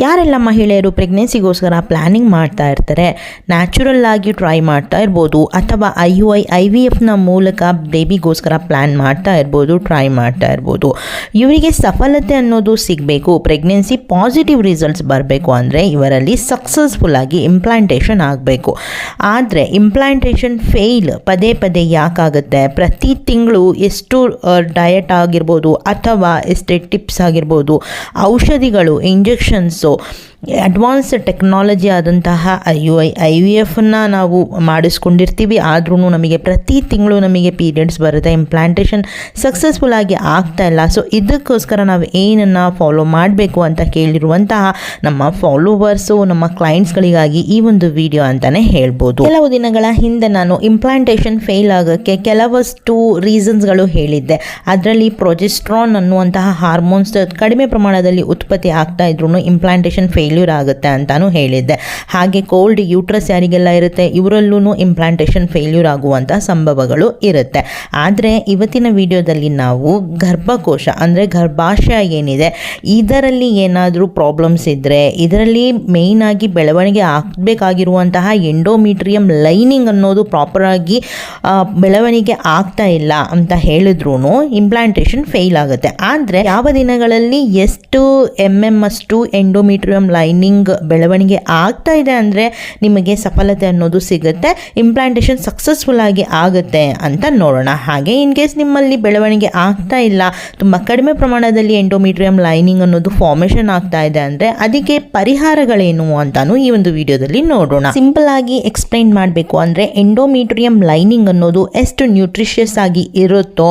ಯಾರೆಲ್ಲ ಮಹಿಳೆಯರು ಪ್ರೆಗ್ನೆನ್ಸಿಗೋಸ್ಕರ ಪ್ಲ್ಯಾನಿಂಗ್ ಮಾಡ್ತಾ ಇರ್ತಾರೆ ನ್ಯಾಚುರಲ್ ಆಗಿ ಟ್ರೈ ಮಾಡ್ತಾ ಇರ್ಬೋದು, ಅಥವಾ I U I I V ಎಫ್ನ ಮೂಲಕ ಬೇಬಿಗೋಸ್ಕರ ಪ್ಲ್ಯಾನ್ ಮಾಡ್ತಾ ಇರ್ಬೋದು ಟ್ರೈ ಮಾಡ್ತಾ ಇರ್ಬೋದು. ಇವರಿಗೆ ಸಫಲತೆ ಅನ್ನೋದು ಸಿಗಬೇಕು ಪ್ರೆಗ್ನೆನ್ಸಿ ಪಾಸಿಟಿವ್ ರಿಸಲ್ಟ್ಸ್ ಬರಬೇಕು ಅಂದರೆ ಇವರಲ್ಲಿ ಸಕ್ಸಸ್ಫುಲ್ ಆಗಿ ಇಂಪ್ಲಾಂಟೇಷನ್ ಆಗಬೇಕು. ಆದರೆ ಇಂಪ್ಲಾಂಟೇಷನ್ ಫೇಲ್ ಪದೇ ಪದೇ ಯಾಕಾಗುತ್ತೆ? ಪ್ರತಿ ತಿಂಗಳು ಎಷ್ಟು ಡಯಟ್ ಆಗಿರ್ಬೋದು ಅಥವಾ ಎಷ್ಟೇ ಟಿಪ್ಸ್ ಆಗಿರ್ಬೋದು, ಔಷಧಿಗಳು ಇಂಜೆಕ್ಷನ್ಸು So ಅಡ್ವಾನ್ಸ್ ಟೆಕ್ನಾಲಜಿ ಆದಂತಹ ಯು ಐ ಐ ವಿ ಎಫನ್ನು ನಾವು ಮಾಡಿಸ್ಕೊಂಡಿರ್ತೀವಿ. ಆದ್ರೂ ನಮಗೆ ಪ್ರತಿ ತಿಂಗಳು ನಮಗೆ ಪೀರಿಯಡ್ಸ್ ಬರುತ್ತೆ. ಇಂಪ್ಲಾಂಟೇಷನ್ ಸಕ್ಸಸ್ಫುಲ್ ಆಗಿ ಆಗ್ತಾ ಇಲ್ಲ. ಸೊ ಇದಕ್ಕೋಸ್ಕರ ನಾವು ಏನನ್ನು ಫಾಲೋ ಮಾಡಬೇಕು ಅಂತ ಕೇಳಿರುವಂತಹ ನಮ್ಮ ಫಾಲೋವರ್ಸು ನಮ್ಮ ಕ್ಲೈಂಟ್ಸ್ಗಳಿಗಾಗಿ ಈ ಒಂದು ವಿಡಿಯೋ ಅಂತಲೇ ಹೇಳ್ಬೋದು. ಕೆಲವು ದಿನಗಳ ಹಿಂದೆ ನಾನು ಇಂಪ್ಲಾಂಟೇಷನ್ ಫೇಲ್ ಆಗೋಕ್ಕೆ ಕೆಲವಷ್ಟು ರೀಸನ್ಸ್ಗಳು ಹೇಳಿದ್ದೆ. ಅದರಲ್ಲಿ ಪ್ರೊಜೆಸ್ಟ್ರಾನ್ ಅನ್ನುವಂತಹ ಹಾರ್ಮೋನ್ಸ್ ಕಡಿಮೆ ಪ್ರಮಾಣದಲ್ಲಿ ಉತ್ಪತ್ತಿ ಆಗ್ತಾ ಇದ್ರೂ ಇಂಪ್ಲಾಂಟೇಷನ್ ಫೇಲ್ಯೂರ್ ಆಗುತ್ತೆ ಅಂತಲೂ ಹೇಳಿದ್ದೆ. ಹಾಗೆ ಕೋಲ್ಡ್ ಯೂಟ್ರಸ್ ಯಾರಿಗೆಲ್ಲ ಇರುತ್ತೆ? ಇವರಲ್ಲೂ ಇಂಪ್ಲಾಂಟೇಷನ್ ಫೇಲ್ಯೂರ್ ಆಗುವಂಥ ಸಂಭವಗಳು ಇರುತ್ತೆ. ಆದರೆ ಇವತ್ತಿನ ವಿಡಿಯೋದಲ್ಲಿ ನಾವು ಗರ್ಭಕೋಶ, ಅಂದರೆ ಗರ್ಭಾಶಯ ಏನಿದೆ, ಇದರಲ್ಲಿ ಏನಾದರೂ ಪ್ರಾಬ್ಲಮ್ಸ್ ಇದ್ದರೆ ಇದರಲ್ಲಿ ಮೇಯ್ನ್ ಆಗಿ ಬೆಳವಣಿಗೆ ಆಗಬೇಕಾಗಿರುವಂತಹ ಎಂಡೋಮೀಟ್ರಿಯಂ ಲೈನಿಂಗ್ ಅನ್ನೋದು ಪ್ರಾಪರಾಗಿ ಬೆಳವಣಿಗೆ ಆಗ್ತಾ ಇಲ್ಲ ಅಂತ ಹೇಳಿದ್ರೂ ಇಂಪ್ಲಾಂಟೇಷನ್ ಫೇಲ್ ಆಗುತ್ತೆ. ಆದರೆ ಯಾವ ದಿನಗಳಲ್ಲಿ ಎಷ್ಟು ಎಂ ಎಂ ಅಷ್ಟು ಎಂಡೋಮಿಟ್ರಿಯಂ ಲೈನಿಂಗ್ ಬೆಳವಣಿಗೆ ಆಗ್ತಾ ಇದೆ ಅಂದರೆ ನಿಮಗೆ ಸಫಲತೆ ಅನ್ನೋದು ಸಿಗುತ್ತೆ ಇಂಪ್ಲಾಂಟೇಷನ್ ಸಕ್ಸಸ್ಫುಲ್ ಆಗಿ ಆಗುತ್ತೆ ಅಂತ ನೋಡೋಣ. ಹಾಗೆ ಇನ್ ಕೇಸ್ ನಿಮ್ಮಲ್ಲಿ ಬೆಳವಣಿಗೆ ಆಗ್ತಾ ಇಲ್ಲ, ತುಂಬ ಕಡಿಮೆ ಪ್ರಮಾಣದಲ್ಲಿ ಎಂಡೋಮೀಟ್ರಿಯಂ ಲೈನಿಂಗ್ ಅನ್ನೋದು ಫಾರ್ಮೇಷನ್ ಆಗ್ತಾ ಇದೆ ಅಂದರೆ ಅದಕ್ಕೆ ಪರಿಹಾರಗಳೇನು ಅಂತಾನು ಈ ಒಂದು ವಿಡಿಯೋದಲ್ಲಿ ನೋಡೋಣ. ಸಿಂಪಲ್ ಆಗಿ ಎಕ್ಸ್ಪ್ಲೈನ್ ಮಾಡಬೇಕು ಅಂದರೆ ಎಂಡೋಮೀಟ್ರಿಯಂ ಲೈನಿಂಗ್ ಅನ್ನೋದು ಎಷ್ಟು ನ್ಯೂಟ್ರಿಷಿಯಸ್ ಆಗಿ ಇರುತ್ತೋ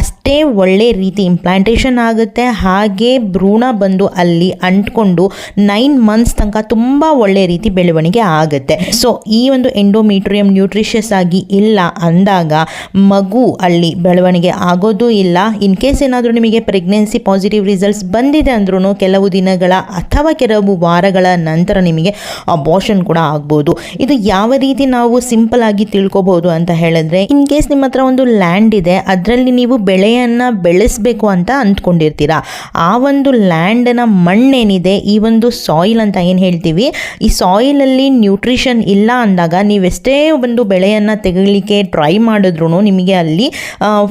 ಅಷ್ಟೇ ಒಳ್ಳೆ ರೀತಿ ಇಂಪ್ಲಾಂಟೇಷನ್ ಆಗುತ್ತೆ. ಹಾಗೆ ಭ್ರೂಣ ಬಂದು ಅಲ್ಲಿ ಅಂಟ್ಕೊಂಡು ನೈನ್ ಮಂತ್ಸ್ ತನಕ ತುಂಬ ಒಳ್ಳೆ ರೀತಿ ಬೆಳವಣಿಗೆ ಆಗುತ್ತೆ. ಸೊ ಈ ಒಂದು ಎಂಡೋಮೀಟ್ರಿಯಂ ನ್ಯೂಟ್ರಿಷಿಯಸ್ ಆಗಿ ಇಲ್ಲ ಅಂದಾಗ ಮಗು ಅಲ್ಲಿ ಬೆಳವಣಿಗೆ ಆಗೋದು ಇಲ್ಲ. ಇನ್ ಕೇಸ್ ಏನಾದರೂ ನಿಮಗೆ ಪ್ರೆಗ್ನೆನ್ಸಿ ಪಾಸಿಟಿವ್ ರಿಸಲ್ಟ್ಸ್ ಬಂದಿದೆ ಅಂದ್ರೂ ಕೆಲವು ದಿನಗಳ ಅಥವಾ ಕೆಲವು ವಾರಗಳ ನಂತರ ನಿಮಗೆ ಅಬಾಷನ್ ಕೂಡ ಆಗ್ಬೋದು. ಇದು ಯಾವ ರೀತಿ ನಾವು ಸಿಂಪಲ್ ಆಗಿ ತಿಳ್ಕೊಬಹುದು ಅಂತ ಹೇಳಿದ್ರೆ ಇನ್ ಕೇಸ್ ನಿಮ್ಮ ಹತ್ರ ಒಂದು ಲ್ಯಾಂಡ್ ಇದೆ, ಅದರಲ್ಲಿ ನೀವು ಬೆಳೆಯನ್ನ ಬೆಳೆಸಬೇಕು ಅಂತ ಅಂದ್ಕೊಂಡಿರ್ತೀರಾ. ಆ ಒಂದು ಲ್ಯಾಂಡ್ನ ಮಣ್ಣೇನಿದೆ, ಈ ಒಂದು ಸಾಯಿಲ್ ಅಂತ ಏನು ಹೇಳ್ತೀವಿ? ಈ ಸಾಯಿಲಲ್ಲಿ ನ್ಯೂಟ್ರಿಷನ್ ಇಲ್ಲ ಅಂದಾಗ ನೀವೆಷ್ಟೇ ಒಂದು ಬೆಳೆಯನ್ನು ತೆಗಲಿಕ್ಕೆ ಟ್ರೈ ಮಾಡಿದ್ರು ನಿಮಗೆ ಅಲ್ಲಿ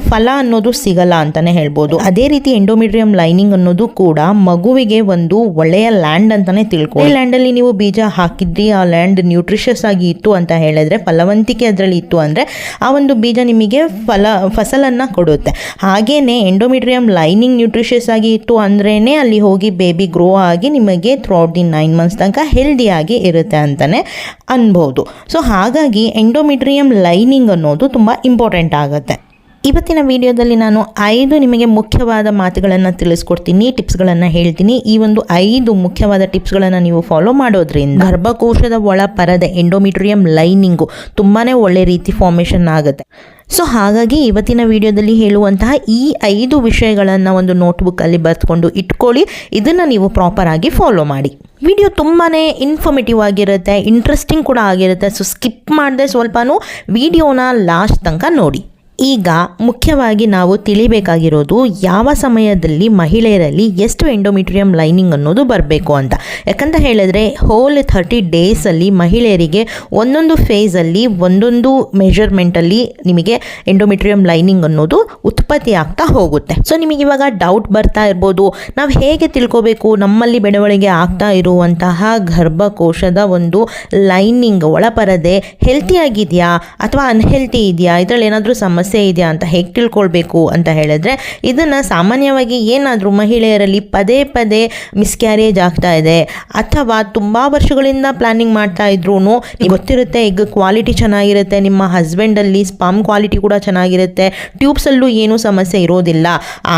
ಫಲ ಅನ್ನೋದು ಸಿಗಲ್ಲ ಅಂತಲೇ ಹೇಳ್ಬೋದು. ಅದೇ ರೀತಿ ಎಂಡೋಮಿಟ್ರಿಯಂ ಲೈನಿಂಗ್ ಅನ್ನೋದು ಕೂಡ ಮಗುವಿಗೆ ಒಂದು ಒಳ್ಳೆಯ ಲ್ಯಾಂಡ್ ಅಂತಾನೆ ಈ ಲ್ಯಾಂಡಲ್ಲಿ ನೀವು ಬೀಜ ಹಾಕಿದ್ರಿ, ಆ ಲ್ಯಾಂಡ್ ನ್ಯೂಟ್ರಿಷಸ್ ಆಗಿ ಇತ್ತು ಅಂತ ಹೇಳಿದ್ರೆ, ಫಲವಂತಿಕೆ ಅದರಲ್ಲಿ ಇತ್ತು ಅಂದರೆ ಆ ಒಂದು ಬೀಜ ನಿಮಗೆ ಫಲ, ಫಸಲನ್ನು ಕೊಡುತ್ತೆ. ಹಾಗೇನೆ ಎಂಡೋಮಿಟ್ರಿಯಂ ಲೈನಿಂಗ್ ನ್ಯೂಟ್ರಿಷಸ್ ಆಗಿ ಇತ್ತು ಅಂದ್ರೇ ಅಲ್ಲಿ ಹೋಗಿ ಬೇಬಿ ಗ್ರೋ ಆಗಿ ನಿಮಗೆ ಥ್ರೂಔಟ್ ದಿ ನೈನ್ ಮಂತ್ಸ್ ತನಕ ಹೆಲ್ದಿಯಾಗಿ ಇರುತ್ತೆ ಅಂತಲೇ ಅನ್ಬೋದು. ಸೊ ಹಾಗಾಗಿ ಎಂಡೋಮಿಟ್ರಿಯಂ ಲೈನಿಂಗ್ ಅನ್ನೋದು ತುಂಬ ಇಂಪಾರ್ಟೆಂಟ್ ಆಗುತ್ತೆ. ಇವತ್ತಿನ ವಿಡಿಯೋದಲ್ಲಿ ನಾನು ಐದು ನಿಮಗೆ ಮುಖ್ಯವಾದ ಮಾತುಗಳನ್ನು ತಿಳಿಸ್ಕೊಡ್ತೀನಿ, ಟಿಪ್ಸ್ಗಳನ್ನು ಹೇಳ್ತೀನಿ. ಈ ಒಂದು ಐದು ಮುಖ್ಯವಾದ ಟಿಪ್ಸ್ಗಳನ್ನು ನೀವು ಫಾಲೋ ಮಾಡೋದ್ರಿಂದ ಗರ್ಭಕೋಶದ ಒಳ ಪರದೆ ಎಂಡೋಮಿಟ್ರಿಯಂ ಲೈನಿಂಗು ತುಂಬಾ ಒಳ್ಳೆ ರೀತಿ ಫಾರ್ಮೇಷನ್ ಆಗುತ್ತೆ. ಸೊ ಹಾಗಾಗಿ ಇವತ್ತಿನ ವಿಡಿಯೋದಲ್ಲಿ ಹೇಳುವಂತಹ ಈ ಐದು ವಿಷಯಗಳನ್ನು ಒಂದು ನೋಟ್ಬುಕ್ಕಲ್ಲಿ ಬರೆದುಕೊಂಡು ಇಟ್ಕೊಳ್ಳಿ. ಇದನ್ನು ನೀವು ಪ್ರಾಪರ್ ಆಗಿ ಫಾಲೋ ಮಾಡಿ. ವಿಡಿಯೋ ತುಂಬಾ ಇನ್ಫಾರ್ಮೇಟಿವ್ ಆಗಿರುತ್ತೆ ಇಂಟ್ರೆಸ್ಟಿಂಗ್ ಕೂಡ ಆಗಿರುತ್ತೆ. ಸೊ ಸ್ಕಿಪ್ ಮಾಡದೆ ಸ್ವಲ್ಪನೂ ವಿಡಿಯೋನ ಲಾಸ್ಟ್ ತನಕ ನೋಡಿ. ಈಗ ಮುಖ್ಯವಾಗಿ ನಾವು ತಿಳಿಬೇಕಾಗಿರೋದು ಯಾವ ಸಮಯದಲ್ಲಿ ಮಹಿಳೆಯರಲ್ಲಿ ಎಷ್ಟು ಎಂಡೋಮಿಟ್ರಿಯಂ ಲೈನಿಂಗ್ ಅನ್ನೋದು ಬರಬೇಕು ಅಂತ. ಯಾಕಂತ ಹೇಳಿದ್ರೆ ಹೋಲ್ ಥರ್ಟಿ ಡೇಸಲ್ಲಿ ಮಹಿಳೆಯರಿಗೆ ಒಂದೊಂದು ಫೇಸಲ್ಲಿ ಒಂದೊಂದು ಮೆಷರ್ಮೆಂಟಲ್ಲಿ ನಿಮಗೆ ಎಂಡೋಮಿಟ್ರಿಯಂ ಲೈನಿಂಗ್ ಅನ್ನೋದು ಉತ್ಪತ್ತಿ ಆಗ್ತಾ ಹೋಗುತ್ತೆ. ಸೊ ನಿಮಗೆ ಇವಾಗ ಡೌಟ್ ಬರ್ತಾ ಇರ್ಬೋದು. ನಾವು ಹೇಗೆ ತಿಳ್ಕೋಬೇಕು? ನಮ್ಮಲ್ಲಿ ಬೆಳವಣಿಗೆ ಆಗ್ತಾ ಇರುವಂತಹ ಗರ್ಭಕೋಶದ ಒಂದು ಲೈನಿಂಗ್ ಒಳಪರದೆ ಹೆಲ್ತಿಯಾಗಿದೆಯಾ ಅಥವಾ ಅನ್ಹೆಲ್ತಿ ಇದೆಯಾ? ಇದರಲ್ಲಿ ಏನಾದರೂ ಸಮಸ್ಯೆ ಇದೆಯಾ ಅಂತ ಹೇಗೆ ತಿಳ್ಕೊಳ್ಬೇಕು ಅಂತ ಹೇಳಿದ್ರೆ, ಇದನ್ನು ಸಾಮಾನ್ಯವಾಗಿ ಏನಾದರೂ ಮಹಿಳೆಯರಲ್ಲಿ ಪದೇ ಪದೇ ಮಿಸ್ಕ್ಯಾರೇಜ್ ಆಗ್ತಾ ಇದೆ ಅಥವಾ ತುಂಬ ವರ್ಷಗಳಿಂದ ಪ್ಲಾನಿಂಗ್ ಮಾಡ್ತಾ ಇದ್ರು ಗೊತ್ತಿರುತ್ತೆ ಈಗ ಕ್ವಾಲಿಟಿ ಚೆನ್ನಾಗಿರುತ್ತೆ, ನಿಮ್ಮ ಹಸ್ಬೆಂಡಲ್ಲಿ ಸ್ಪಾಮ್ ಕ್ವಾಲಿಟಿ ಕೂಡ ಚೆನ್ನಾಗಿರುತ್ತೆ ಟ್ಯೂಬ್ಸಲ್ಲೂ ಏನೂ ಸಮಸ್ಯೆ ಇರೋದಿಲ್ಲ.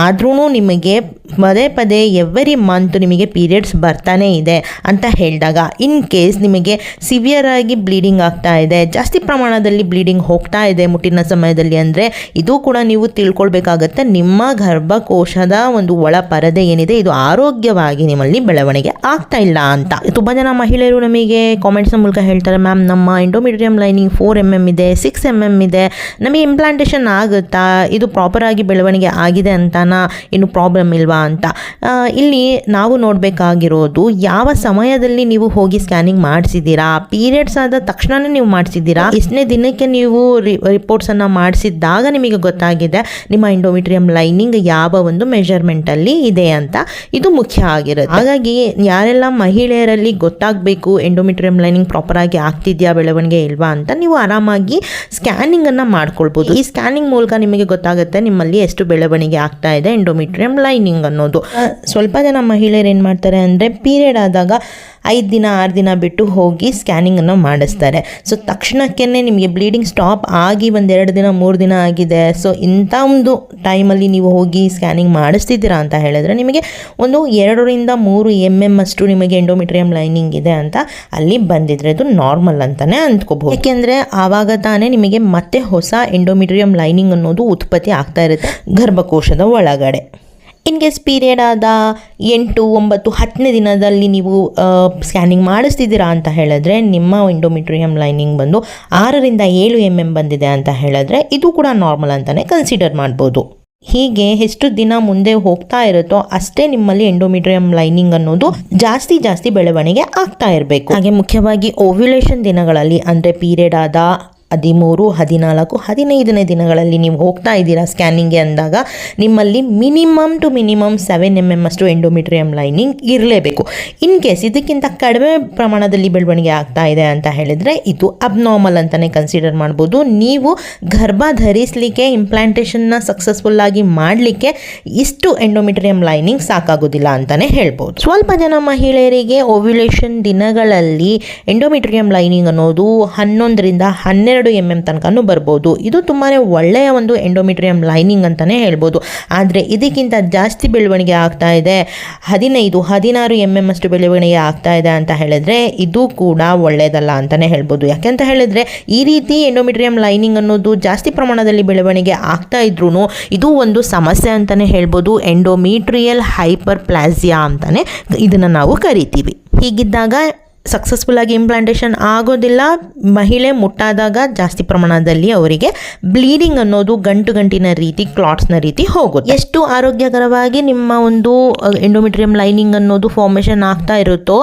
ಆದ್ರೂ ನಿಮಗೆ ಪದೇ ಪದೇ ಎವ್ರಿ ಮಂತ್ ನಿಮಗೆ ಪೀರಿಯಡ್ಸ್ ಬರ್ತಾನೆ ಇದೆ ಅಂತ ಹೇಳಿದಾಗ ಇನ್ ಕೇಸ್ ನಿಮಗೆ ಸಿವಿಯರ್ ಆಗಿ ಬ್ಲೀಡಿಂಗ್ ಆಗ್ತಾ ಇದೆ, ಜಾಸ್ತಿ ಪ್ರಮಾಣದಲ್ಲಿ ಬ್ಲೀಡಿಂಗ್ ಹೋಗ್ತಾ ಇದೆ ಮುಟ್ಟಿನ ಸಮಯದಲ್ಲಿ ಅಂದರೆ ಅಂದರೆ ಇದು ಕೂಡ ನೀವು ತಿಳ್ಕೊಳ್ಬೇಕಾಗತ್ತೆ, ನಿಮ್ಮ ಗರ್ಭಕೋಶದ ಒಂದು ಒಳ ಪರದೆ ಏನಿದೆ, ಇದು ಆರೋಗ್ಯವಾಗಿ ನಿಮ್ಮಲ್ಲಿ ಬೆಳವಣಿಗೆ ಆಗ್ತಾ ಇಲ್ಲ ಅಂತ. ತುಂಬ ಜನ ಮಹಿಳೆಯರು ನಮಗೆ ಕಾಮೆಂಟ್ಸ್ನ ಮೂಲಕ ಹೇಳ್ತಾರೆ ಮ್ಯಾಮ್ ನಮ್ಮ endometrium lining four M M ಇದೆ ಸಿಕ್ಸ್ ಎಂ ಎಂ ಇದೆ, ನಮಗೆ ಇಂಪ್ಲಾಂಟೇಷನ್ ಆಗುತ್ತಾ? ಇದು ಪ್ರಾಪರಾಗಿ ಬೆಳವಣಿಗೆ ಆಗಿದೆ ಅಂತಾನ? ಏನು ಪ್ರಾಬ್ಲಮ್ ಇಲ್ವಾ ಅಂತ. ಇಲ್ಲಿ ನಾವು ನೋಡಬೇಕಾಗಿರೋದು, ಯಾವ ಸಮಯದಲ್ಲಿ ನೀವು ಹೋಗಿ ಸ್ಕ್ಯಾನಿಂಗ್ ಮಾಡಿಸಿದ್ದೀರಾ? ಪೀರಿಯಡ್ಸ್ ಆದ ತಕ್ಷಣನೇ ನೀವು ಮಾಡಿಸಿದ್ದೀರಾ? ಎಷ್ಟನೇ ದಿನಕ್ಕೆ ನೀವು ರಿಪೋರ್ಟ್ಸನ್ನು ಮಾಡಿಸಿದ್ದಾಗ ನಿಮಗೆ ಗೊತ್ತಾಗಿದೆ ನಿಮ್ಮ ಇಂಡೋಮಿಟ್ರಿಯಂ ಲೈನಿಂಗ್ ಯಾವ ಒಂದು ಮೆಜರ್ಮೆಂಟಲ್ಲಿ ಇದೆ ಅಂತ ಇದು ಮುಖ್ಯ ಆಗಿರುತ್ತೆ. ಹಾಗಾಗಿ ಯಾರೆಲ್ಲ ಮಹಿಳೆಯರಲ್ಲಿ ಗೊತ್ತಾಗಬೇಕು ಎಂಡೋಮಿಟ್ರಿಯಂ ಲೈನಿಂಗ್ ಪ್ರಾಪರ್ ಆಗಿ ಆಗ್ತಿದೆಯಾ ಬೆಳವಣಿಗೆ ಇಲ್ವಾ ಅಂತ ನೀವು ಆರಾಮಾಗಿ ಸ್ಕ್ಯಾನಿಂಗನ್ನು ಮಾಡ್ಕೊಳ್ಬೋದು. ಈ ಸ್ಕ್ಯಾನಿಂಗ್ ಮೂಲಕ ನಿಮಗೆ ಗೊತ್ತಾಗುತ್ತೆ ನಿಮ್ಮಲ್ಲಿ ಎಷ್ಟು ಬೆಳವಣಿಗೆ ಆಗ್ತಾ ಇದೆ ಎಂಡೋಮಿಟ್ರಿಯಂ ಲೈನಿಂಗ್ ಅನ್ನೋದು. ಸ್ವಲ್ಪ ಜನ ಮಹಿಳೆಯರು ಏನು ಮಾಡ್ತಾರೆ ಅಂದರೆ ಪೀರಿಯಡ್ ಆದಾಗ ಐದು ದಿನ, ಆರು ದಿನ ಬಿಟ್ಟು ಹೋಗಿ ಸ್ಕ್ಯಾನಿಂಗನ್ನು ಮಾಡಿಸ್ತಾರೆ. ಸೊ ತಕ್ಷಣಕ್ಕೆ ನಿಮಗೆ ಬ್ಲೀಡಿಂಗ್ ಸ್ಟಾಪ್ ಆಗಿ ಒಂದೆರಡು ದಿನ, ಮೂರು ದಿನ ಆಗಿದೆ. ಸೊ ಇಂಥ ಒಂದು ಟೈಮಲ್ಲಿ ನೀವು ಹೋಗಿ ಸ್ಕ್ಯಾನಿಂಗ್ ಮಾಡಿಸ್ತಿದ್ದೀರಾ ಅಂತ ಹೇಳಿದ್ರೆ ನಿಮಗೆ ಒಂದು ಎರಡರಿಂದ ಮೂರು ಎಂ ಎಂ ಅಷ್ಟು ನಿಮಗೆ ಎಂಡೋಮಿಟ್ರಿಯಂ ಲೈನಿಂಗ್ ಇದೆ ಅಂತ ಅಲ್ಲಿ ಬಂದಿದ್ರೆ ಅದು ನಾರ್ಮಲ್ ಅಂತಲೇ ಅಂದ್ಕೋಬಹುದು ಏಕೆಂದರೆ ಆವಾಗ ತಾನೇ ನಿಮಗೆ ಮತ್ತೆ ಹೊಸ ಎಂಡೋಮಿಟ್ರಿಯಂ ಲೈನಿಂಗ್ ಅನ್ನೋದು ಉತ್ಪತ್ತಿ ಆಗ್ತಾ ಇರುತ್ತೆ ಗರ್ಭಕೋಶದ ಒಳಗಡೆ. ಇನ್ ಕೇಸ್ ಪೀರಿಯಡ್ ಆದ ಎಂಟು, ಒಂಬತ್ತು, ಹತ್ತನೇ ದಿನದಲ್ಲಿ ನೀವು ಸ್ಕ್ಯಾನಿಂಗ್ ಮಾಡಿಸ್ತಿದ್ದೀರಾ ಅಂತ ಹೇಳಿದ್ರೆ ನಿಮ್ಮ ಇಂಡೋಮಿಟ್ರಿಯಮ್ ಲೈನಿಂಗ್ ಬಂದು ಆರರಿಂದ ಏಳು ಎಂ ಎಂ ಬಂದಿದೆ ಅಂತ ಹೇಳಿದ್ರೆ ಇದು ಕೂಡ ನಾರ್ಮಲ್ ಅಂತಲೇ ಕನ್ಸಿಡರ್ ಮಾಡ್ಬೋದು. ಹೀಗೆ ಎಷ್ಟು ದಿನ ಮುಂದೆ ಹೋಗ್ತಾ ಇರುತ್ತೋ ಅಷ್ಟೇ ನಿಮ್ಮಲ್ಲಿ ಎಂಡೋಮಿಟ್ರಿಯಂ ಲೈನಿಂಗ್ ಅನ್ನೋದು ಜಾಸ್ತಿ ಜಾಸ್ತಿ ಬೆಳವಣಿಗೆ ಆಗ್ತಾ ಇರಬೇಕು. ಹಾಗೆ ಮುಖ್ಯವಾಗಿ ಓವ್ಯುಲೇಷನ್ ದಿನಗಳಲ್ಲಿ, ಅಂದರೆ ಪೀರಿಯಡ್ ಆದ ಹದಿಮೂರು, ಹದಿನಾಲ್ಕು, ಹದಿನೈದನೇ ದಿನಗಳಲ್ಲಿ ನೀವು ಹೋಗ್ತಾ ಇದ್ದೀರಾ ಸ್ಕ್ಯಾನಿಂಗ್ಗೆ ಅಂದಾಗ, ನಿಮ್ಮಲ್ಲಿ minimum two minimum seven M M ಅಷ್ಟು ಎಂಡೋಮಿಟ್ರಿಯಮ್ ಲೈನಿಂಗ್ ಇರಲೇಬೇಕು. ಇನ್ ಕೇಸ್ ಇದಕ್ಕಿಂತ ಕಡಿಮೆ ಪ್ರಮಾಣದಲ್ಲಿ ಬೆಳವಣಿಗೆ ಆಗ್ತಾ ಇದೆ ಅಂತ ಹೇಳಿದರೆ, ಇದು ಅಬ್ನಾರ್ಮಲ್ ಅಂತಲೇ ಕನ್ಸಿಡರ್ ಮಾಡ್ಬೋದು. ನೀವು ಗರ್ಭ ಧರಿಸಲಿಕ್ಕೆ ಇಂಪ್ಲಾಂಟೇಷನ್ನ ಸಕ್ಸಸ್ಫುಲ್ಲಾಗಿ ಮಾಡಲಿಕ್ಕೆ ಇಷ್ಟು ಎಂಡೋಮಿಟ್ರಿಯಮ್ ಲೈನಿಂಗ್ ಸಾಕಾಗೋದಿಲ್ಲ ಅಂತಲೇ ಹೇಳ್ಬೋದು. ಸ್ವಲ್ಪ ಜನ ಮಹಿಳೆಯರಿಗೆ ಓವ್ಯುಲೇಷನ್ ದಿನಗಳಲ್ಲಿ ಎಂಡೋಮಿಟ್ರಿಯಂ ಲೈನಿಂಗ್ ಅನ್ನೋದು ಹನ್ನೊಂದರಿಂದ ಹನ್ನೆರಡು ಎಂ ಎಂ ತನಕನೂ ಬರ್ಬೋದು. ಇದು ತುಂಬಾ ಒಳ್ಳೆಯ ಒಂದು ಎಂಡೋಮಿಟ್ರಿಯಂ ಲೈನಿಂಗ್ ಅಂತಲೇ ಹೇಳ್ಬೋದು. ಆದರೆ ಇದಕ್ಕಿಂತ ಜಾಸ್ತಿ ಬೆಳವಣಿಗೆ ಆಗ್ತಾ ಇದೆ. ಹದಿನೈದು, ಹದಿನಾರು ಎಂ ಎಂ ಅಷ್ಟು ಬೆಳವಣಿಗೆ ಆಗ್ತಾ ಇದೆ ಅಂತ ಹೇಳಿದ್ರೆ ಇದು ಕೂಡ ಒಳ್ಳೆಯದಲ್ಲ ಅಂತಲೇ ಹೇಳ್ಬೋದು. ಯಾಕೆಂತ ಹೇಳಿದ್ರೆ ಈ ರೀತಿ ಎಂಡೋಮಿಟ್ರಿಯಂ ಲೈನಿಂಗ್ ಅನ್ನೋದು ಜಾಸ್ತಿ ಪ್ರಮಾಣದಲ್ಲಿ ಬೆಳವಣಿಗೆ ಆಗ್ತಾ ಇದ್ರೂ ಇದು ಒಂದು ಸಮಸ್ಯೆ ಅಂತಲೇ ಹೇಳ್ಬೋದು. ಎಂಡೋಮಿಟ್ರಿಯಲ್ ಹೈಪರ್ ಪ್ಲಾಸಿಯಾ ಅಂತಲೇ ಇದನ್ನು ನಾವು ಕರಿತೀವಿ. ಹೀಗಿದ್ದಾಗ ಸಕ್ಸಸ್ಫುಲ್ ಆಗಿ ಇಂಪ್ಲಾಂಟೇಷನ್ ಆಗೋದಿಲ್ಲ. ಮಹಿಳೆ ಮುಟ್ಟಾದಾಗ ಜಾಸ್ತಿ ಪ್ರಮಾಣದಲ್ಲಿ ಅವರಿಗೆ ಬ್ಲೀಡಿಂಗ್ ಅನ್ನೋದು ಗಂಟು ಗಂಟಿನ ರೀತಿ ಕ್ಲಾಟ್ಸ್ನ ರೀತಿ ಹೋಗುತ್ತೆ. ಎಷ್ಟು ಆರೋಗ್ಯಕರವಾಗಿ ನಿಮ್ಮ ಒಂದು ಎಂಡೋಮೆಟ್ರಿಯಂ ಲೈನಿಂಗ್ ಅನ್ನೋದು ಫಾರ್ಮೇಷನ್ ಆಗ್ತಾ ಇರುತ್ತೋ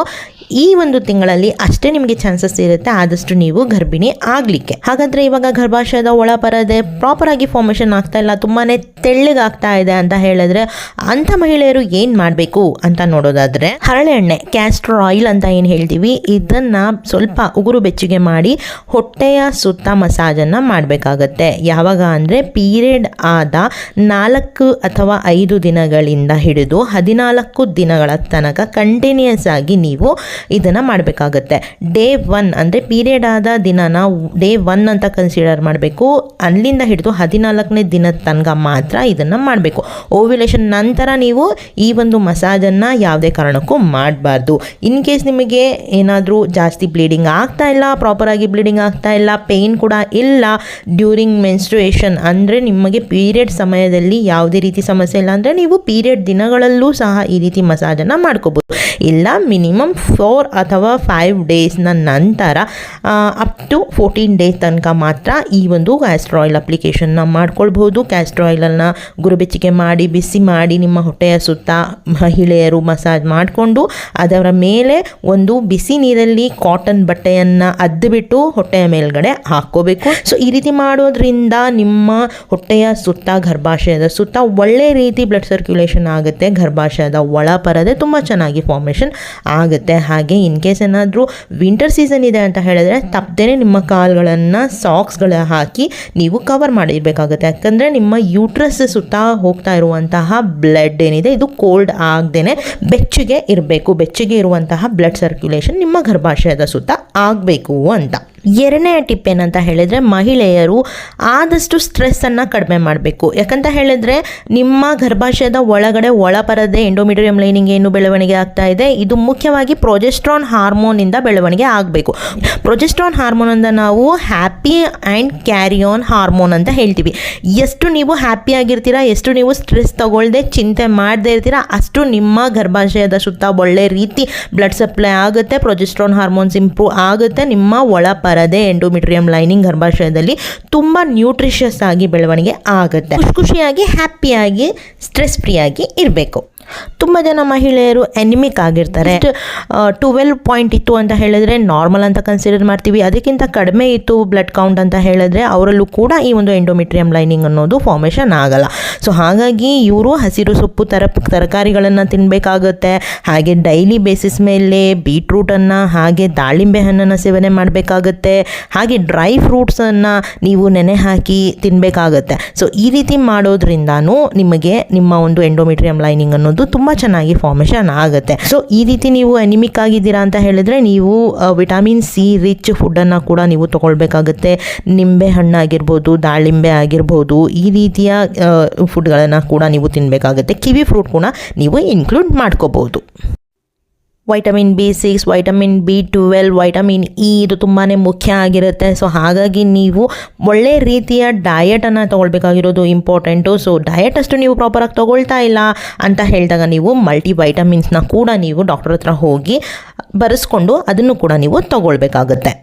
ಈ ಒಂದು ತಿಂಗಳಲ್ಲಿ ಅಷ್ಟೇ ನಿಮಗೆ ಚಾನ್ಸಸ್ ಇರುತ್ತೆ, ಆದಷ್ಟು ನೀವು ಗರ್ಭಿಣಿ ಆಗಲಿಕ್ಕೆ. ಹಾಗಾದ್ರೆ ಇವಾಗ ಗರ್ಭಾಶಯದ ಪ್ರಾಪರ್ ಆಗಿ ಫಾರ್ಮೇಷನ್ ಆಗ್ತಾ ಇಲ್ಲ, ತುಂಬಾನೇ ತೆಳ್ಳಗಾಗ್ತಾ ಇದೆ ಅಂತ ಹೇಳಿದ್ರೆ ಅಂಥ ಮಹಿಳೆಯರು ಏನು ಮಾಡಬೇಕು ಅಂತ ನೋಡೋದಾದ್ರೆ, ಹರಳೆ ಎಣ್ಣೆ ಕ್ಯಾಸ್ಟ್ರ್ ಆಯಿಲ್ ಅಂತ ಏನು ಹೇಳ್ತೀವಿ, ಇದನ್ನ ಸ್ವಲ್ಪ ಉಗುರು ಬೆಚ್ಚಗೆ ಮಾಡಿ ಹೊಟ್ಟೆಯ ಸುತ್ತ ಮಸಾಜನ್ನು ಮಾಡಬೇಕಾಗತ್ತೆ. ಯಾವಾಗ ಅಂದರೆ ಪೀರಿಯಡ್ ಆದ ನಾಲ್ಕು ಅಥವಾ ಐದು ದಿನಗಳಿಂದ ಹಿಡಿದು ಹದಿನಾಲ್ಕು ದಿನಗಳ ತನಕ ಕಂಟಿನ್ಯೂಸ್ ಆಗಿ ನೀವು ಇದನ್ನು ಮಾಡಬೇಕಾಗತ್ತೆ. ಡೇ ಒನ್ ಅಂದರೆ ಪೀರಿಯಡ್ ಆದ ದಿನನ ಡೇ ಒನ್ ಅಂತ ಕನ್ಸಿಡರ್ ಮಾಡಬೇಕು. ಅಲ್ಲಿಂದ ಹಿಡಿದು ಹದಿನಾಲ್ಕನೇ ದಿನದ ತನಕ ಮಾತ್ರ ಇದನ್ನು ಮಾಡಬೇಕು. ಓವ್ಯುಲೇಷನ್ ನಂತರ ನೀವು ಈ ಒಂದು ಮಸಾಜನ್ನು ಯಾವುದೇ ಕಾರಣಕ್ಕೂ ಮಾಡಬಾರ್ದು. ಇನ್ ಕೇಸ್ ನಿಮಗೆ ಏನಾದರೂ ಜಾಸ್ತಿ ಬ್ಲೀಡಿಂಗ್ ಆಗ್ತಾ ಇಲ್ಲ ಪ್ರಾಪರಾಗಿ ಬ್ಲೀಡಿಂಗ್ ಆಗ್ತಾ ಇಲ್ಲ ಪೇಯ್ನ್ ಕೂಡ ಇಲ್ಲ ಡ್ಯೂರಿಂಗ್ ಮೆನ್ಸ್ಟ್ರುಯೇಷನ್ ಅಂದರೆ ನಿಮಗೆ ಪೀರಿಯಡ್ ಸಮಯದಲ್ಲಿ ಯಾವುದೇ ರೀತಿ ಸಮಸ್ಯೆ ಇಲ್ಲ ಅಂದರೆ ನೀವು ಪೀರಿಯಡ್ ದಿನಗಳಲ್ಲೂ ಸಹ ಈ ರೀತಿ ಮಸಾಜನ್ನು ಮಾಡ್ಕೋಬೋದು. ಇಲ್ಲ ಮಿನಿಮಮ್ ಫೋರ್ ಅಥವಾ ಫೈವ್ ಡೇಸ್ನ ನಂತರ ಅಪ್ ಟು ಫೋರ್ಟೀನ್ ಡೇಸ್ ತನಕ ಮಾತ್ರ ಈ ಒಂದು ಕ್ಯಾಸ್ಟ್ರ್ ಆಯಿಲ್ ಅಪ್ಲಿಕೇಶನ್ನ ಮಾಡ್ಕೊಳ್ಬೋದು ಕ್ಯಾಸ್ಟ್ರ್ ಆಯಿಲನ್ನು ಗುರುಬೆಚ್ಚಿಗೆ ಮಾಡಿ, ಬಿಸಿ ಮಾಡಿ ನಿಮ್ಮ ಹೊಟ್ಟೆಯ ಸುತ್ತ ಮಹಿಳೆಯರು ಮಸಾಜ್ ಮಾಡಿಕೊಂಡು, ಅದರ ಮೇಲೆ ಒಂದು ಬಿಸಿ ನೀರಲ್ಲಿ ಕಾಟನ್ ಬಟ್ಟೆಯನ್ನು ಅದ್ದುಬಿಟ್ಟು ಹೊಟ್ಟೆಯ ಮೇಲ್ಗಡೆ ಹಾಕ್ಕೋಬೇಕು. ಸೊ ಈ ರೀತಿ ಮಾಡೋದ್ರಿಂದ ನಿಮ್ಮ ಹೊಟ್ಟೆಯ ಸುತ್ತ, ಗರ್ಭಾಶಯದ ಸುತ್ತ ಒಳ್ಳೆ ರೀತಿ ಬ್ಲಡ್ ಸರ್ಕ್ಯುಲೇಷನ್ ಆಗುತ್ತೆ. ಗರ್ಭಾಶಯದ ಒಳಪರದೆ ತುಂಬ ಚೆನ್ನಾಗಿ ಫಾರ್ಮೇಷನ್ ಆಗುತ್ತೆ. ಹಾಗೆ ಇನ್ ಕೇಸ್ ಏನಾದರೂ ವಿಂಟರ್ ಸೀಸನ್ ಇದೆ ಅಂತ ಹೇಳಿದ್ರೆ ತಪ್ಪದೇ ನಿಮ್ಮ ಕಾಲುಗಳನ್ನು ಸಾಕ್ಸ್ಗಳ ಹಾಕಿ ನೀವು ಕವರ್ ಮಾಡಿರಬೇಕಾಗುತ್ತೆ. ಯಾಕಂದರೆ ನಿಮ್ಮ ಯೂಟ್ರಸ್ ಸುತ್ತ ಹೋಗ್ತಾ ಇರುವಂತಹ ಬ್ಲಡ್ ಏನಿದೆ, ಇದು ಕೋಲ್ಡ್ ಆಗದೇ ಬೆಚ್ಚಗೆ ಇರಬೇಕು. ಬೆಚ್ಚಗೆ ಇರುವಂತಹ ಬ್ಲಡ್ ಸರ್ಕ್ಯುಲೇಷನ್ ನಿಮ್ಮ ಗರ್ಭಾಶಯದ ಸುತ್ತ ಆಗಬೇಕು ಅಂತ. ಎರಡನೇ ಟಿಪ್ ಏನಂತ ಹೇಳಿದರೆ ಮಹಿಳೆಯರು ಆದಷ್ಟು ಸ್ಟ್ರೆಸ್ಸನ್ನು ಕಡಿಮೆ ಮಾಡಬೇಕು. ಯಾಕಂತ ಹೇಳಿದರೆ ನಿಮ್ಮ ಗರ್ಭಾಶಯದ ಒಳಗಡೆ ಒಳಪರದೆ ಎಂಡೋಮಿಟ್ರಿಯಂ ಲೈನಿಂಗ್ ಏನು ಬೆಳವಣಿಗೆ ಆಗ್ತಾ ಇದೆ? ಇದು ಮುಖ್ಯವಾಗಿ ಪ್ರೊಜೆಸ್ಟ್ರಾನ್ ಹಾರ್ಮೋನಿಂದ ಬೆಳವಣಿಗೆ ಆಗಬೇಕು. ಪ್ರೊಜೆಸ್ಟ್ರಾನ್ ಹಾರ್ಮೋನ್ ಅಂತ ನಾವು ಹ್ಯಾಪಿ ಆ್ಯಂಡ್ ಆನ್ ಹಾರ್ಮೋನ್ ಅಂತ ಹೇಳ್ತೀವಿ. ಎಷ್ಟು ನೀವು ಹ್ಯಾಪಿ ಆಗಿರ್ತೀರಾ, ಎಷ್ಟು ನೀವು ಸ್ಟ್ರೆಸ್ ತಗೊಳ್ಳದೆ ಚಿಂತೆ ಮಾಡದೇ ಇರ್ತೀರಾ, ಅಷ್ಟು ನಿಮ್ಮ ಗರ್ಭಾಶಯದ ಸುತ್ತ ಒಳ್ಳೆ ರೀತಿ ಬ್ಲಡ್ ಸಪ್ಲೈ ಆಗುತ್ತೆ ಪ್ರೊಜೆಸ್ಟ್ರಾನ್ ಹಾರ್ಮೋನ್ಸ್ ಇಂಪ್ರೂವ್ ಆಗುತ್ತೆ, ನಿಮ್ಮ ಒಳಪರದೆ ಎಂಡೋಮಿಟ್ರಿಯಂ ಲೈನಿಂಗ್ ಗರ್ಭಾಶಯದಲ್ಲಿ ತುಂಬ ನ್ಯೂಟ್ರಿಷಿಯಸ್ ಆಗಿ ಬೆಳವಣಿಗೆ ಆಗುತ್ತೆ. ಖುಷಿ ಖುಷಿಯಾಗಿ ಹ್ಯಾಪಿಯಾಗಿ ಸ್ಟ್ರೆಸ್ ಫ್ರೀ ಆಗಿ ಇರಬೇಕು. ತುಂಬ ಜನ ಮಹಿಳೆಯರು ಎನಿಮಿಕ್ ಆಗಿರ್ತಾರೆ. ಟ್ವೆಲ್ ಪಾಯಿಂಟ್ ಇತ್ತು ಅಂತ ಹೇಳಿದ್ರೆ ನಾರ್ಮಲ್ ಅಂತ ಕನ್ಸಿಡರ್ ಮಾಡ್ತೀವಿ. ಅದಕ್ಕಿಂತ ಕಡಿಮೆ ಇತ್ತು ಬ್ಲಡ್ ಕೌಂಟ್ ಅಂತ ಹೇಳಿದ್ರೆ ಅವರಲ್ಲೂ ಕೂಡ ಈ ಒಂದು ಎಂಡೋಮೆಟ್ರಿಯಂ ಲೈನಿಂಗ್ ಅನ್ನೋದು ಫಾರ್ಮೇಷನ್ ಆಗಲ್ಲ. ಸೊ ಹಾಗಾಗಿ ಇವರು ಹಸಿರು ಸೊಪ್ಪು ತರ, ತರಕಾರಿಗಳನ್ನು ತಿನ್ನಬೇಕಾಗುತ್ತೆ ಹಾಗೆ ಡೈಲಿ ಬೇಸಿಸ್ ಮೇಲೆ ಬೀಟ್ರೂಟನ್ನು ಹಾಗೆ ದಾಳಿಂಬೆ ಹಣ್ಣನ್ನು ಸೇವನೆ ಮಾಡಬೇಕಾಗುತ್ತೆ. ಹಾಗೆ ಡ್ರೈ ಫ್ರೂಟ್ಸನ್ನು ನೀವು ನೆನೆ ಹಾಕಿ ತಿನ್ನಬೇಕಾಗುತ್ತೆ ಸೊ ಈ ರೀತಿ ಮಾಡೋದ್ರಿಂದನೂ ನಿಮಗೆ ನಿಮ್ಮ ಒಂದು ಎಂಡೋಮೆಟ್ರಿಯಂ ಲೈನಿಂಗ್ ಅನ್ನೋದು ತುಂಬ ಚೆನ್ನಾಗಿ ಫಾರ್ಮೇಷನ್ ಆಗುತ್ತೆ. ಸೊ ಈ ರೀತಿ ನೀವು ಅನಿಮಿಕ್ ಆಗಿದ್ದೀರಾ ಅಂತ ಹೇಳಿದ್ರೆ ನೀವು ವಿಟಮಿನ್ ಸಿ ರಿಚ್ ಫುಡ್ಡನ್ನು ಕೂಡ ನೀವು ತಗೊಳ್ಬೇಕಾಗುತ್ತೆ. ನಿಂಬೆ ಹಣ್ಣು ಆಗಿರ್ಬೋದು, ದಾಳಿಂಬೆ ಆಗಿರ್ಬೋದು, ಈ ರೀತಿಯ ಫುಡ್ಗಳನ್ನು ಕೂಡ ನೀವು ತಿನ್ನಬೇಕಾಗುತ್ತೆ ಕಿವಿ ಫ್ರೂಟ್ ಕೂಡ ನೀವು ಇನ್ಕ್ಲೂಡ್ ಮಾಡ್ಕೋಬೋದು. Vitamin B six vitamin B twelve vitamin E ಇದು ತುಂಬಾ ಮುಖ್ಯ ಆಗಿರುತ್ತೆ. ಸೊ ಹಾಗಾಗಿ ನೀವು ಒಳ್ಳೆ ರೀತಿಯ ಡಯಟನ್ನು ತೊಗೊಳ್ಬೇಕಾಗಿರೋದು ಇಂಪಾರ್ಟೆಂಟು ಸೊ ಡಯಟ್ ಅಷ್ಟು ನೀವು ಪ್ರಾಪರಾಗಿ ತೊಗೊಳ್ತಾ ಇಲ್ಲ ಅಂತ ಹೇಳಿದಾಗ ನೀವು ಮಲ್ಟಿ ವೈಟಮಿನ್ಸ್ನ ಕೂಡ ನೀವು ಡಾಕ್ಟರ್ ಹತ್ರ ಹೋಗಿ ಬರೆಸ್ಕೊಂಡು ಅದನ್ನು ಕೂಡ ನೀವು ತೊಗೊಳ್ಬೇಕಾಗುತ್ತೆ.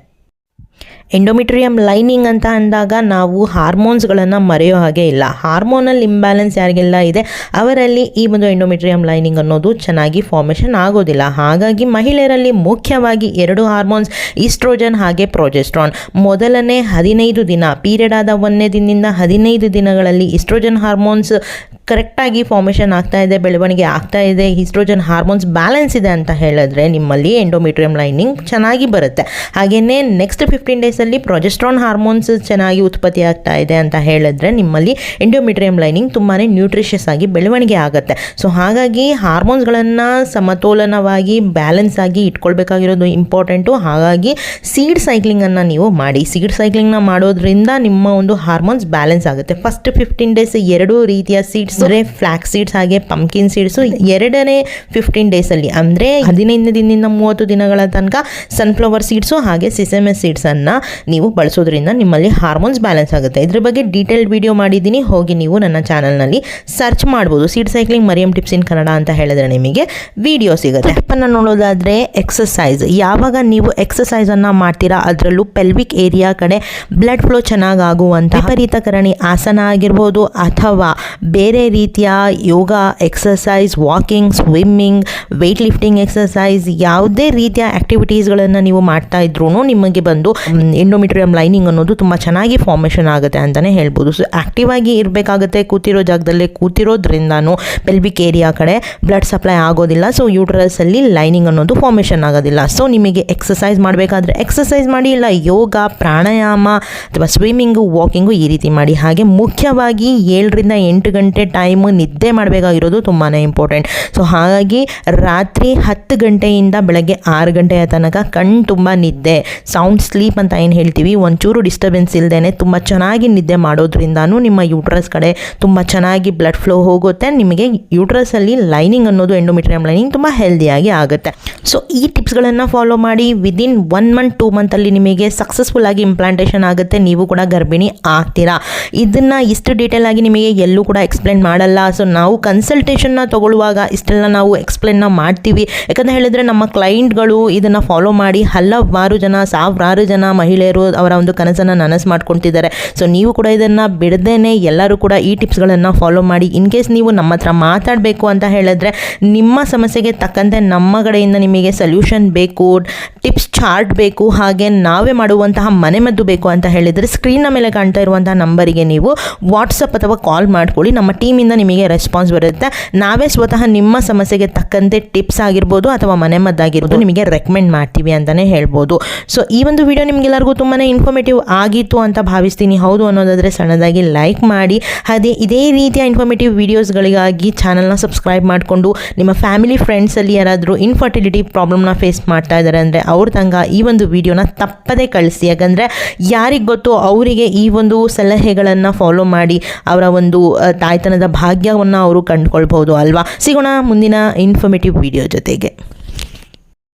ಎಂಡೋಮಿಟ್ರಿಯಂ ಲೈನಿಂಗ್ ಅಂತ ಅಂದಾಗ ನಾವು ಹಾರ್ಮೋನ್ಸ್ಗಳನ್ನು ಮರೆಯೋ ಹಾಗೆ ಇಲ್ಲ. ಹಾರ್ಮೋನಲ್ ಇಂಬ್ಯಾಲೆನ್ಸ್ ಯಾರಿಗೆಲ್ಲ ಇದೆ, ಅವರಲ್ಲಿ ಈ ಒಂದು ಎಂಡೋಮಿಟ್ರಿಯಂ ಲೈನಿಂಗ್ ಅನ್ನೋದು ಚೆನ್ನಾಗಿ ಫಾರ್ಮೇಷನ್ ಆಗೋದಿಲ್ಲ. ಹಾಗಾಗಿ ಮಹಿಳೆಯರಲ್ಲಿ ಮುಖ್ಯವಾಗಿ ಎರಡು ಹಾರ್ಮೋನ್ಸ್ ಈಸ್ಟ್ರೋಜನ್ ಹಾಗೆ ಪ್ರೊಜೆಸ್ಟ್ರಾನ್ ಮೊದಲನೇ ಹದಿನೈದು ದಿನ ಪೀರಿಯಡ್ ಆದ ಒಂದನೇ ದಿನದಿಂದ ಹದಿನೈದು ದಿನಗಳಲ್ಲಿ ಈಸ್ಟ್ರೋಜನ್ ಹಾರ್ಮೋನ್ಸ್ ಕರೆಕ್ಟಾಗಿ ಫಾರ್ಮೇಷನ್ ಆಗ್ತಾ ಇದೆ, ಬೆಳವಣಿಗೆ ಆಗ್ತಾ ಇದೆ ಹಿಸ್ಟ್ರೋಜನ್ ಹಾರ್ಮೋನ್ಸ್ ಬ್ಯಾಲೆನ್ಸ್ ಇದೆ ಅಂತ ಹೇಳಿದ್ರೆ ನಿಮ್ಮಲ್ಲಿ ಎಂಡೋಮಿಟ್ರಿಯಂ ಲೈನಿಂಗ್ ಚೆನ್ನಾಗಿ ಬರುತ್ತೆ. ಹಾಗೆಯೇ ನೆಕ್ಸ್ಟ್ ಫಿಫ್ಟೀನ್ ಡೇಸಲ್ಲಿ ಪ್ರೊಜೆಸ್ಟ್ರಾನ್ ಹಾರ್ಮೋನ್ಸ್ ಚೆನ್ನಾಗಿ ಉತ್ಪತ್ತಿ ಆಗ್ತಾ ಇದೆ ಅಂತ ಹೇಳಿದ್ರೆ ನಿಮ್ಮಲ್ಲಿ ಎಂಡೋಮಿಟ್ರಿಯಂ ಲೈನಿಂಗ್ ತುಂಬಾ ನ್ಯೂಟ್ರಿಷಿಯಸ್ ಆಗಿ ಬೆಳವಣಿಗೆ ಆಗುತ್ತೆ. ಸೊ ಹಾಗಾಗಿ ಹಾರ್ಮೋನ್ಸ್ಗಳನ್ನು ಸಮತೋಲನವಾಗಿ ಬ್ಯಾಲೆನ್ಸ್ ಆಗಿ ಇಟ್ಕೊಳ್ಬೇಕಾಗಿರೋದು ಇಂಪಾರ್ಟೆಂಟು ಹಾಗಾಗಿ ಸೀಡ್ ಸೈಕ್ಲಿಂಗನ್ನು ನೀವು ಮಾಡಿ. ಸೀಡ್ ಸೈಕ್ಲಿಂಗ್ನ ಮಾಡೋದ್ರಿಂದ ನಿಮ್ಮ ಒಂದು ಹಾರ್ಮೋನ್ಸ್ ಬ್ಯಾಲೆನ್ಸ್ ಆಗುತ್ತೆ. ಫಸ್ಟ್ ಫಿಫ್ಟೀನ್ ಡೇಸ್ ಎರಡೂ ರೀತಿಯ ಸೀಡ್ಸ್ ಅಂದರೆ ಫ್ಲಾಕ್ ಸೀಡ್ಸ್ ಹಾಗೆ ಪಂಕಿನ್ ಸೀಡ್ಸು ಎರಡನೇ ಫಿಫ್ಟೀನ್ ಡೇಸಲ್ಲಿ ಅಂದರೆ ಹದಿನೈದನೇ ದಿನದಿಂದ ಮೂವತ್ತು ದಿನಗಳ ತನಕ ಸನ್ಫ್ಲವರ್ ಸೀಡ್ಸು ಹಾಗೆ ಸಿಸೆಮೆ ಸೀಡ್ಸನ್ನು ನೀವು ಬಳಸೋದ್ರಿಂದ ನಿಮ್ಮಲ್ಲಿ ಹಾರ್ಮೋನ್ಸ್ ಬ್ಯಾಲೆನ್ಸ್ ಆಗುತ್ತೆ. ಇದ್ರ ಬಗ್ಗೆ ಡೀಟೇಲ್ಡ್ ವಿಡಿಯೋ ಮಾಡಿದ್ದೀನಿ. ಹೋಗಿ ನೀವು ನನ್ನ ಚಾನಲ್ನಲ್ಲಿ ಸರ್ಚ್ ಮಾಡ್ಬೋದು. ಸೀಡ್ ಸೈಕ್ಲಿಂಗ್ ಮರಿಯಂ ಟಿಪ್ಸ್ ಇನ್ ಕನ್ನಡ ಅಂತ ಹೇಳಿದ್ರೆ ನಿಮಗೆ ವಿಡಿಯೋ ಸಿಗುತ್ತೆ. ಟಿಪ್ಪನ್ನು ನೋಡೋದಾದರೆ ಎಕ್ಸಸೈಸ್ ಯಾವಾಗ ನೀವು ಎಕ್ಸಸೈಸನ್ನು ಮಾಡ್ತೀರಾ, ಅದರಲ್ಲೂ ಪೆಲ್ವಿಕ್ ಏರಿಯಾ ಕಡೆ ಬ್ಲಡ್ ಫ್ಲೋ ಚೆನ್ನಾಗಿ ಆಗುವಂಥ ವಿಪರೀತಕರಣಿ ಆಸನ ಆಗಿರ್ಬೋದು ಅಥವಾ ಬೇರೆ ರೀತಿಯ yoga exercise walking swimming weight lifting exercise ಯಾವುದೇ ರೀತಿಯ ಆ್ಯಕ್ಟಿವಿಟೀಸ್ಗಳನ್ನು ನೀವು ಮಾಡ್ತಾ ಇದ್ರೂ ನಿಮಗೆ ಬಂದು ಎಂಡೋಮಿಟ್ರಿಯಮ್ ಲೈನಿಂಗ್ ಅನ್ನೋದು ತುಂಬ ಚೆನ್ನಾಗಿ ಫಾರ್ಮೇಷನ್ ಆಗುತ್ತೆ ಅಂತಲೇ ಹೇಳ್ಬೋದು. ಸೊ ಆ್ಯಕ್ಟಿವ್ ಆಗಿ ಇರಬೇಕಾಗುತ್ತೆ ಕೂತಿರೋ ಜಾಗದಲ್ಲೇ ಕೂತಿರೋದ್ರಿಂದನೂ ಪೆಲ್ವಿಕ್ ಏರಿಯಾ ಕಡೆ ಬ್ಲಡ್ ಸಪ್ಲೈ ಆಗೋದಿಲ್ಲ. ಸೊ ಯೂಟ್ರಸಲ್ಲಿ ಲೈನಿಂಗ್ ಅನ್ನೋದು ಫಾರ್ಮೇಷನ್ ಆಗೋದಿಲ್ಲ. ಸೊ ನಿಮಗೆ ಎಕ್ಸಸೈಸ್ ಮಾಡಬೇಕಾದ್ರೆ ಎಕ್ಸಸೈಸ್ ಮಾಡಿ, ಇಲ್ಲ ಯೋಗ, ಪ್ರಾಣಾಯಾಮ ಅಥವಾ ಸ್ವಿಮ್ಮಿಂಗು ವಾಕಿಂಗು ಈ ರೀತಿ ಮಾಡಿ. ಹಾಗೆ ಮುಖ್ಯವಾಗಿ ಏಳರಿಂದ ಎಂಟು ಗಂಟೆ ಟೈಮು ನಿದ್ದೆ ಮಾಡಬೇಕಾಗಿರೋದು ತುಂಬಾ ಇಂಪಾರ್ಟೆಂಟ್ ಸೊ ಹಾಗಾಗಿ ರಾತ್ರಿ ಹತ್ತು ಗಂಟೆಯಿಂದ ಬೆಳಗ್ಗೆ ಆರು ಗಂಟೆಯ ತನಕ ಕಣ್ಣು ತುಂಬ ನಿದ್ದೆ ಸೌಂಡ್ ಸ್ಲೀಪ್ ಅಂತ ಏನು ಹೇಳ್ತೀವಿ, ಒಂಚೂರು ಡಿಸ್ಟರ್ಬೆನ್ಸ್ ಇಲ್ಲದೇ ತುಂಬ ಚೆನ್ನಾಗಿ ನಿದ್ದೆ ಮಾಡೋದ್ರಿಂದನೂ ನಿಮ್ಮ ಯೂಟ್ರಸ್ ಕಡೆ ತುಂಬ ಚೆನ್ನಾಗಿ ಬ್ಲಡ್ ಫ್ಲೋ ಹೋಗುತ್ತೆ, ನಿಮಗೆ ಯೂಟ್ರಸಲ್ಲಿ ಲೈನಿಂಗ್ ಅನ್ನೋದು ಎಂಡೋಮಿಟ್ರಿಯಂ ಲೈನಿಂಗ್ ತುಂಬ ಹೆಲ್ದಿಯಾಗಿ ಆಗುತ್ತೆ. ಸೊ ಈ ಟಿಪ್ಸ್ಗಳನ್ನು ಫಾಲೋ ಮಾಡಿ ವಿದಿನ್ ಒನ್ ಮಂತ್ ಟೂ ಮಂತಲ್ಲಿ ನಿಮಗೆ ಸಕ್ಸಸ್ಫುಲ್ ಆಗಿ ಇಂಪ್ಲಾಂಟೇಷನ್ ಆಗುತ್ತೆ, ನೀವು ಕೂಡ ಗರ್ಭಿಣಿ ಆಗ್ತೀರಾ. ಇದನ್ನು ಇಷ್ಟು ಡೀಟೇಲ್ ಆಗಿ ನಿಮಗೆ ಎಲ್ಲೂ ಕೂಡ ಎಕ್ಸ್ಪ್ಲೇನ್ ಮಾಡಲ್ಲ. ಸೊ ನಾವು ಕನ್ಸಲ್ಟೇಷನ್ನ ತಗೊಳ್ಳುವಾಗ ಇಷ್ಟೆಲ್ಲ ನಾವು ಎಕ್ಸ್ಪ್ಲೇನ್ನ ಮಾಡ್ತೀವಿ. ಯಾಕಂತ ಹೇಳಿದರೆ ನಮ್ಮ ಕ್ಲೈಂಟ್ಗಳು ಇದನ್ನು ಫಾಲೋ ಮಾಡಿ ಹಲವಾರು ಜನ, ಸಾವಿರಾರು ಜನ ಮಹಿಳೆಯರು ಅವರ ಒಂದು ಕನಸನ್ನು ನನಸು ಮಾಡ್ಕೊತಿದ್ದಾರೆ ಸೊ ನೀವು ಕೂಡ ಇದನ್ನು ಬಿಡದೇನೆ ಎಲ್ಲರೂ ಕೂಡ ಈ ಟಿಪ್ಸ್ಗಳನ್ನು ಫಾಲೋ ಮಾಡಿ. ಇನ್ ಕೇಸ್ ನೀವು ನಮ್ಮ ಹತ್ರ ಮಾತಾಡಬೇಕು ಅಂತ ಹೇಳಿದ್ರೆ ನಿಮ್ಮ ಸಮಸ್ಯೆಗೆ ತಕ್ಕಂತೆ ನಮ್ಮ ಕಡೆಯಿಂದ ನಿಮಗೆ ಸೊಲ್ಯೂಷನ್ ಬೇಕು. ಟಿಪ್ಸ್ ಚಾರ್ಟ್ ಬೇಕು. ಹಾಗೆ ನಾವೇ ಮಾಡುವಂತಹ ಮನೆಮದ್ದು ಬೇಕು ಅಂತ ಹೇಳಿದರೆ ಸ್ಕ್ರೀನ್ನ ಮೇಲೆ ಕಾಣ್ತಾ ಇರುವಂತಹ ನಂಬರಿಗೆ ನೀವು ವಾಟ್ಸಪ್ ಅಥವಾ ಕಾಲ್ ಮಾಡ್ಕೊಳ್ಳಿ. ನಮ್ಮ ಟೀಮ್ ಟೀಮಿಂದ ನಿಮಗೆ ರೆಸ್ಪಾನ್ಸ್ ಬರುತ್ತೆ. ನಾವೇ ಸ್ವತಃ ನಿಮ್ಮ ಸಮಸ್ಯೆಗೆ ತಕ್ಕಂತೆ ಟಿಪ್ಸ್ ಆಗಿರ್ಬೋದು ಅಥವಾ ಮನೆಮದ್ದಾಗಿರ್ಬೋದು ನಿಮಗೆ ರೆಕಮೆಂಡ್ ಮಾಡ್ತೀವಿ ಅಂತಲೇ ಹೇಳ್ಬೋದು. ಸೊ ಈ ಒಂದು ವಿಡಿಯೋ ನಿಮಗೆಲ್ಲರಿಗೂ ತುಂಬಾ ಇನ್ಫಾರ್ಮೇಟಿವ್ ಆಗಿತ್ತು ಅಂತ ಭಾವಿಸ್ತೀನಿ. ಹೌದು ಅನ್ನೋದಾದರೆ ಸಣ್ಣದಾಗಿ ಲೈಕ್ ಮಾಡಿ. ಅದೇ ಇದೇ ರೀತಿಯ ಇನ್ಫಾರ್ಮೇಟಿವ್ ವೀಡಿಯೋಸ್ಗಳಿಗಾಗಿ ಚಾನಲ್ನ ಸಬ್ಸ್ಕ್ರೈಬ್ ಮಾಡಿಕೊಂಡು ನಿಮ್ಮ ಫ್ಯಾಮಿಲಿ ಫ್ರೆಂಡ್ಸಲ್ಲಿ ಯಾರಾದರೂ ಇನ್ಫರ್ಟಿಲಿಟಿ ಪ್ರಾಬ್ಲಮ್ನ ಫೇಸ್ ಮಾಡ್ತಾ ಇದ್ದಾರೆ ಅಂದರೆ ಅವ್ರ ತಂಗ ಈ ಒಂದು ವಿಡಿಯೋನ ತಪ್ಪದೇ ಕಳಿಸಿ. ಯಾಕಂದರೆ ಯಾರಿಗೆ ಗೊತ್ತು ಅವರಿಗೆ ಈ ಒಂದು ಸಲಹೆಗಳನ್ನು ಫಾಲೋ ಮಾಡಿ ಅವರ ಒಂದು ಆ, ತಾಯ್ತನದ ಭಾಗ್ಯವನ್ನು ಅವರು ಕಂಡುಕೊಳ್ಬೋದು ಅಲ್ವಾ? ಸಿಗೋಣ ಮುಂದಿನ ಇನ್ಫಾರ್ಮೇಟಿವ್ ವಿಡಿಯೋ ಜೊತೆಗೆ.